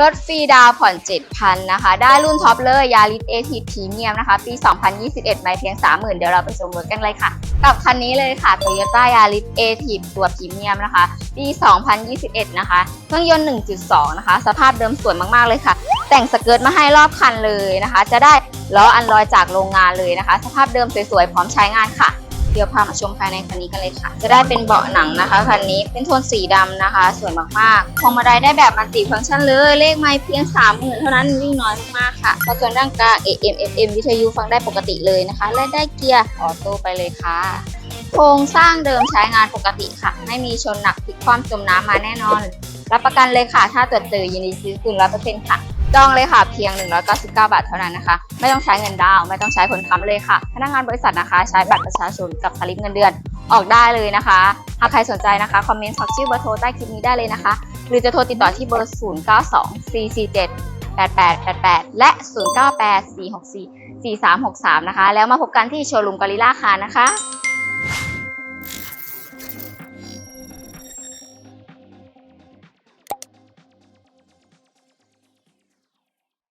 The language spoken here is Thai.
ลดฟรีดาวผ่อน 7,000 นะคะ ได้รุ่นท็อปเลยยาริสเอทีพรีเมียมนะคะ ปี 2021ไม่เพียง 30,000 เดี๋ยวเราไปชมรถกันเลยค่ะ กับคันนี้เลยค่ะ Toyota Yaris a t i v ตัวพรีเมียมนะคะ ปี 2021 นะคะ เครื่องยนต์ 1.2 นะคะ สภาพเดิมสวยมาก ๆ เลยค่ะ แต่งสเกิร์ตมาให้รอบคันเลยนะคะ จะได้ล้ออันลอยจากโรงงานเลยนะคะ สภาพเดิมสวยๆ พร้อมใช้งานค่ะ เดี๋ยวพามาชมภายในคันนี้กันเลยค่ะ จะได้เป็นเบาะหนังนะคะคันนี้เป็นโทนสีดำนะคะ สวยมากๆพวงมาลัยได้แบบมัลติฟังก์ชันเลย เลขไม่เพียง30,000เท่านั้นวิ่งน้อยมากๆค่ะส่วนด้านกลาง AM FM วิทยุฟังได้ปกติเลยนะคะ และได้เกียร์ออโต้ไปเลยค่ะโครงสร้างเดิมใช้งานปกติค่ะ ไม่มีชนหนักพลิกความจมน้ำมาแน่นอน รับประกันเลยค่ะ ถ้าตรวจเจอยินดีซื้อคืนร้อยเปอร์เซ็นต์ค่ะ จองเลยค่ะเพียง 199 บาทเท่านั้นนะคะ ไม่ต้องใช้เงินดาวไม่ต้องใช้ผลค้ำเลยค่ะ พนักงานบริษัทนะคะ ใช้บัตรประชาชนกับสลิปเงินเดือนออกได้เลยนะคะ หากใครสนใจนะคะ คอมเมนต์ฝากชื่อเบอร์โทรใต้คลิปนี้ได้เลยนะคะ หรือจะโทรติดต่อที่เบอร์ 092447 8888 และ 098464 4363 นะคะ แล้วมาพบกันที่โชว์รูมกอริล่าคานะคะ